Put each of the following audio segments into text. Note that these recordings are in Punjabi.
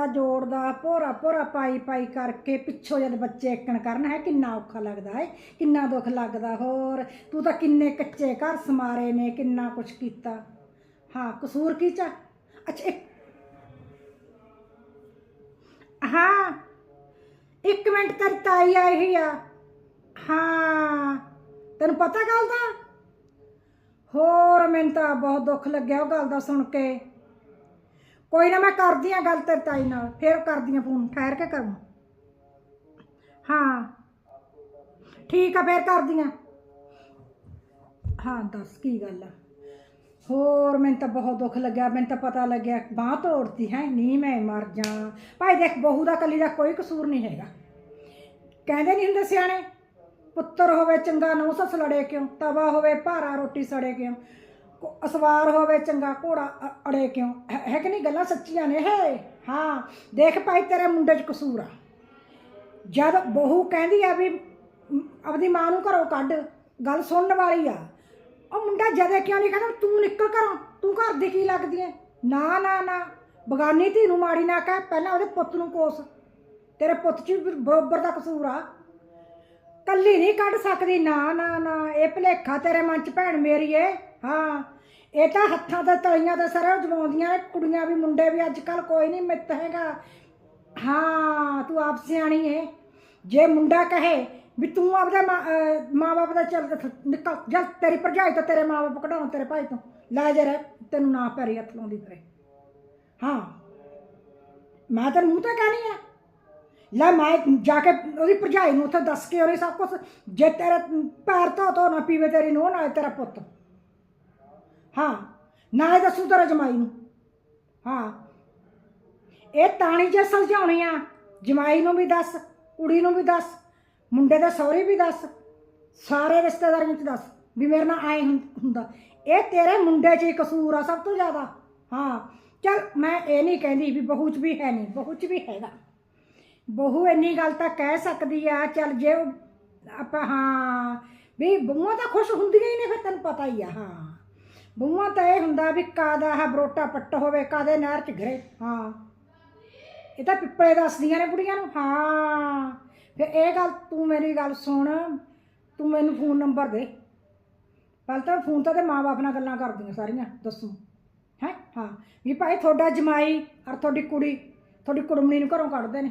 ਆਟਾ ਜੋੜਦਾ ਭੋਰਾ ਭੋਰਾ ਪਾਈ ਪਾਈ ਕਰਕੇ ਪਿੱਛੋਂ ਜਦ ਬੱਚੇ ਏਕਣ ਕਰਨ, ਹੈ, ਕਿੰਨਾ ਔਖਾ ਲੱਗਦਾ ਹੈ, ਕਿੰਨਾ ਦੁੱਖ ਲੱਗਦਾ ਹੋਰ, ਤੂੰ ਤਾਂ ਕਿੰਨੇ ਕੱਚੇ ਘਰ ਸਮਾਰੇ ਨੇ, ਕਿੰਨਾ ਕੁਛ ਕੀਤਾ। ਹਾਂ, ਕਸੂਰ ਕੀ ਚਾ ਅੱਛਾ, ਇੱਕ ਹਾਂ, ਇੱਕ ਮਿੰਟ ਤੇਰੀ ਤਾਈ ਆਈ ਹੋਈ ਆ। ਹਾਂ, ਤੈਨੂੰ ਪਤਾ ਗੱਲ ਦਾ? ਹੋਰ ਮੈਨੂੰ ਤਾਂ ਬਹੁਤ ਦੁੱਖ ਲੱਗਿਆ ਉਹ ਗੱਲ ਦਾ ਸੁਣ ਕੇ। ਕੋਈ ਨਾ ਮੈਂ ਕਰਦੀ ਆ ਗੱਲ ਤੇਰੀ ਤਾਈ ਨਾਲ, ਫੇਰ ਕਰਦੀ ਆ ਫੋਨ ਠਹਿਰ ਕੇ ਕਰਾਂ। ਹਾਂ। ਠੀਕ ਆ, ਫੇਰ ਕਰਦੀ ਆ। ਹਾਂ, ਦੱਸ ਕੀ ਗੱਲ ਆ? ਹੋਰ, ਮੈਨੂੰ ਤਾਂ ਬਹੁਤ ਦੁੱਖ ਲੱਗਿਆ, ਮੈਨੂੰ ਤਾਂ ਪਤਾ ਲੱਗਿਆ ਬਾਹ ਤੋੜਤੀ ਹੈ ਨਹੀਂ ਮੈਂ ਮਰ ਜਾ ਭਾਈ ਦੇਖ, ਬਹੂ ਦਾ ਕੱਲੀ ਦਾ ਕੋਈ ਕਸੂਰ ਨਹੀਂ ਹੈਗਾ। ਕਹਿੰਦੇ ਨਹੀਂ ਹੁੰਦੇ ਸਿਆਣੇ, ਪੁੱਤਰ ਹੋਵੇ ਚੰਗਾ ਨੌ ਲੜੇ ਕਿਉਂ, ਤਵਾ ਹੋਵੇ, ਭਾਰਾ ਰੋਟੀ ਸੜੇ ਕਿਉਂ। ਅਸਵਾਰ ਹੋਵੇ ਚੰਗਾ ਘੋੜਾ ਅ- ਅੜੇ ਕਿਉਂ? ਹੈ ਕਿ ਨਹੀਂ? ਗੱਲਾਂ ਸੱਚੀਆਂ ਨੇ ਹੈ? ਹਾਂ। ਦੇਖ ਭਾਈ ਤੇਰੇ ਮੁੰਡੇ 'ਚ ਕਸੂਰ ਆ। ਜਦ ਬਹੂ ਕਹਿੰਦੀ ਆ ਵੀ ਮ, ਆਪਦੀ ਮਾਂ ਨੂੰ ਘਰੋਂ ਕੱਢ ਗੱਲ ਸੁਣਨ ਵਾਲੀ ਆ। ਉਹ ਮੁੰਡਾ ਜਦੇ ਕਿਉਂ ਨਹੀਂ ਕਹਿੰਦਾ ਤੂੰ ਨਿਕਲ ਘਰੋਂ ਤੂੰ ਘਰ ਦੀ ਕੀ ਲੱਗਦੀ ਐ? ਨਾ ਨਾ ਨਾ। ਬਗਾਨੀ ਧੀ ਨੂੰ ਮਾੜੀ ਨਾ ਕਹਿ ਪਹਿਲਾਂ ਉਹਦੇ ਪੁੱਤ ਨੂੰ ਕੋਸ। ਤੇਰੇ ਪੁੱਤ 'ਚ ਵੀ ਬਰੋਬਰ ਦਾ ਕਸੂਰ ਆ। ਕੱਲੀ ਨਹੀਂ ਕੱਢ ਸਕਦੀ। ਨਾ ਨਾ ਨਾ, ਇਹ ਭਲੇਖਾ ਤੇਰੇ ਮਨ 'ਚ ਭੈਣ ਮੇਰੀ ਏ। ਹਾਂ, ਇਹ ਤਾਂ ਹੱਥਾਂ ਤੇ ਤਲੀਆਂ ਤੇ ਸਾਰੇ ਜਮਾਉਂਦੀਆਂ ਨੇ। ਕੁੜੀਆਂ ਵੀ, ਮੁੰਡੇ ਵੀ ਅੱਜ ਕੱਲ ਕੋਈ ਨਹੀਂ ਮਿੱਤ ਹੈਗਾ। ਹਾਂ, ਤੂੰ ਆਪ ਸਿਆਣੀ ਏ। ਜੇ ਮੁੰਡਾ ਕਹੇ ਵੀ ਤੂੰ ਆਪਦੇ ਮਾਂ-ਬਾਪ ਦਾ ਚੱਲ ਨਿਕਲ ਜਦ ਤੇਰੀ ਭਰਜਾਈ ਤਾਂ ਤੇਰੇ ਮਾਂ-ਬਾਪ ਕਢਾਉਣ, ਤੇਰੇ ਭਾਈ ਤੋਂ, ਲੈ ਜੇ ਰਹਿ, ਤੈਨੂੰ ਨਾ ਪੈਰੀ ਹੱਥ ਲਾਉਂਦੀ ਫਿਰੇ। ਹਾਂ। ਮੈਂ ਤਾਂ ਮੂੰਹ ਤਾਂ ਕਹਿਣੀ ਆ ਲੈ ਮੈਂ ਜਾ ਕੇ ਉਹਦੀ ਭਰਜਾਈ ਨੂੰ ਉੱਥੇ ਦੱਸ ਕੇ ਉਹਨੇ ਸਭ ਕੁਝ ਜੇ ਤੇਰਾ ਪੈਰ ਧੋ ਧੋ ਨਾ ਪੀਵੇ ਤੇਰੀ ਨੂੰ ਨਾ ਤੇਰਾ ਪੁੱਤ। ਹਾਂ, ਨਾ ਇਹ ਦੱਸੂ ਤੇਰਾ ਜਮਾਈ ਨੂੰ। ਹਾਂ। ਇਹ ਤਾਣੀ ਜੇ ਸੁਲਝਾਉਣੀ ਆ, ਜਮਾਈ ਨੂੰ ਵੀ ਦੱਸ, ਕੁੜੀ ਨੂੰ ਵੀ ਦੱਸ, ਮੁੰਡੇ ਦੇ ਸਹੁਰੇ ਵੀ ਦੱਸ, ਸਾਰੇ ਰਿਸ਼ਤੇਦਾਰਾਂ ਚ ਦੱਸ ਵੀ ਮੇਰੇ ਨਾਲ ਆਏ ਹੁੰਦਾ। ਇਹ ਤੇਰੇ ਮੁੰਡੇ 'ਚ ਹੀ ਕਸੂਰ ਆ ਸਭ ਤੋਂ ਜ਼ਿਆਦਾ। ਹਾਂ। ਚਲ ਮੈਂ ਇਹ ਨਹੀਂ ਕਹਿੰਦੀ ਵੀ ਬਹੂ 'ਚ ਵੀ ਹੈ ਨਹੀਂ, ਬਹੂ 'ਚ ਵੀ ਹੈਗਾ। ਬਹੂ ਇੰਨੀ ਗੱਲ ਤਾਂ ਕਹਿ ਸਕਦੀ ਆ, ਚੱਲ ਜੇ ਉਹ ਆਪਾਂ ਹਾਂ, ਵੀ ਬਹੂਆਂ ਤਾਂ ਖੁਸ਼ ਹੁੰਦੀਆਂ ਹੀ ਨੇ ਫਿਰ ਤੈਨੂੰ ਪਤਾ ਹੀ ਆ, ਹਾਂ। ਬਹੂਆਂ ਤਾਂ ਇਹ ਹੁੰਦਾ ਵੀ ਕਾਦਾ ਹੈ ਬਰੋਟਾ ਪੱਟ ਹੋਵੇ ਕਾਦੇ ਨਹਿਰ 'ਚ ਘਰੇ, ਹਾਂ। ਇਹ ਤਾਂ ਪਿੱਪਲੇ ਦੱਸਦੀਆਂ ਨੇ ਕੁੜੀਆਂ ਨੂੰ, ਹਾਂ। ਫਿਰ ਇਹ ਗੱਲ ਤੂੰ ਮੇਰੀ ਗੱਲ ਸੁਣ, ਤੂੰ ਮੈਨੂੰ ਫੋਨ ਨੰਬਰ ਦੇ। ਪਹਿਲਾਂ ਤਾਂ ਫੋਨ ਤਾਂ ਤੇ ਮਾਂ-ਬਾਪ ਨਾਲ ਗੱਲਾਂ ਕਰਦੀਆਂ ਸਾਰੀਆਂ, ਦੱਸੋ। ਹੈ? ਹਾਂ। ਵੀ ਭਾਈ ਤੁਹਾਡਾ ਜਮਾਈ ਔਰ ਤੁਹਾਡੀ ਕੁੜੀ, ਤੁਹਾਡੀ ਕੁੜਮਣੀ ਨੂੰ ਘਰੋਂ ਕੱਢਦੇ ਨੇ।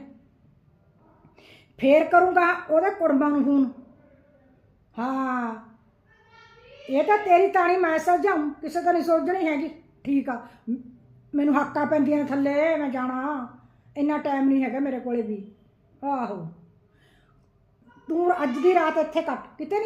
ਫੇਰ ਕਰੂੰਗਾ ਉਹਦੇ ਕੁੜਮਾਂ ਨੂੰ ਫੋਨ ਹਾਂ। ਇਹ ਤਾਂ ਤੇਰੀ ਤਾਣੀ ਮੈਂ ਸਮਝਾਉਂ ਕਿਸੇ ਦਾ ਨਹੀਂ ਸੁਲਝਣੀ ਹੈਗੀ। ਠੀਕ ਆ। ਮੈਨੂੰ ਹੱਕਾਂ ਪੈਂਦੀਆਂ ਨੇ ਥੱਲੇ, ਮੈਂ ਜਾਣਾ। ਇੰਨਾ ਟਾਈਮ ਨਹੀਂ ਹੈਗਾ ਮੇਰੇ ਕੋਲੇ ਵੀ। ਆਹੋ। ਤੂੰ ਅੱਜ ਦੀ ਰਾਤ ਇੱਥੇ ਕੱਟ। ਕਿਤੇ ਨਹੀਂ